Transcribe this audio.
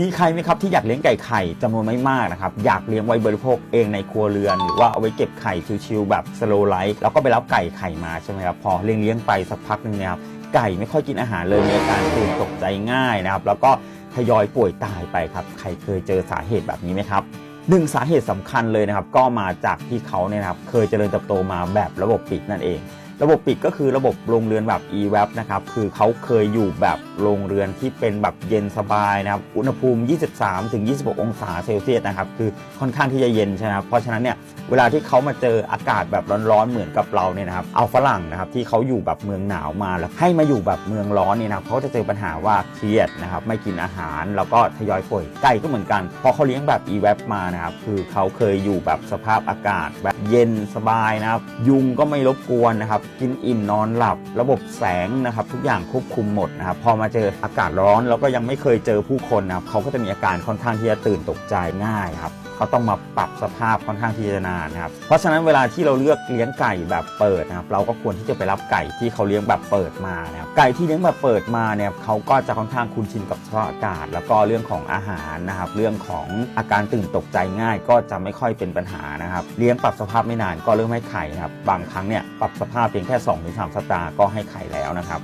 มีใครไหมครับที่อยากเลี้ยงไก่ไข่จำนวนไม่มากนะครับอยากเลี้ยงไว้บริโภคเองในครัวเรือน หรือว่าเอาไว้เก็บไข่ชิวๆแบบสโลไลท์แล้วก็ไปรับไก่ไข่มาใช่ไหมครับพอเลี้ยงเลี้ยงไปสักพักหนึ่งนี่ยครับไก่ไม่ค่อยกินอาหารเลยมีอาการตื่นตกใจง่ายนะครับแล้วก็ทยอยป่วยตายไปครับใครเคยเจอสาเหตุแบบนี้ไหมครับหนึ่งสาเหตุสำคัญเลยนะครับก็มาจากที่เขาเนี่ยนะครับเคยเจริญเติบโตมาแบบระบบปิดนั่นเอง ระบบปิดก็คือระบบโรงเรือนแบบ e w a p นะครับ คือเขาเคยอยู่แบบโรงเรือนที่เป็นแบบเย็นสบายนะครับ อุณหภูมิ 23ถึง26 องศาเซลเซียสนะครับ คือค่อนข้างที่จะเย็นใช่ไหมครับเพราะฉะนั้นเนี่ย เวลาที่เขามาเจออากาศแบบร้อนๆ เหมือนกับเราเนี่ยนะครับ เอาฝรั่งนะครับที่เขาอยู่แบบเมืองหนาวมาแล้วให้มาอยู่แบบเมืองร้อนเนี่ยนะครับเขาจะเจอปัญหาว่าเครียดนะครับ ไม่กินอาหาร แล้วก็ทยอยป่วย ไก่ก็เหมือนกัน พอเขาเลี้ยงแบบ e w a p มานะครับ คือเขาเคยอยู่แบบสภาพอากาศแบบเย็นสบายนะครับ ยุงก็ไม่รบกวนนะครับกินอิ่มนอนหลับ ระบบแสงนะครับ ทุกอย่างควบคุมหมดนะครับพอมาเจออากาศร้อนแล้วก็ยังไม่เคยเจอผู้คนนะครับเขาก็จะมีอาการค่อนข้างที่จะตื่นตกใจง่ายครับ เขาต้องมาปรับสภาพค่อนข้างที่จะนานนะครับ เพราะฉะนั้นเวลาที่เราเลือกเลี้ยงไก่แบบเปิดนะครับเราก็ควรที่จะไปรับไก่ที่เขาเลี้ยงแบบเปิดมานะครับไก่ที่เลี้ยงแบบเปิดมาเนี่ยเขาก็จะค่อนข้างคุ้นชินกับสภาพอากาศ แล้วก็เรื่องของอาหารนะครับ เรื่องของอาการตื่นตกใจง่าย ก็จะไม่ค่อยเป็นปัญหานะครับ เลี้ยงปรับสภาพไม่นานก็เริ่มให้ไข่นะครับบางครั้งเนี่ยปรับสภาพเพียงแค่2-3สัปดาห์ก็ให้ไข่แล้วนะครับ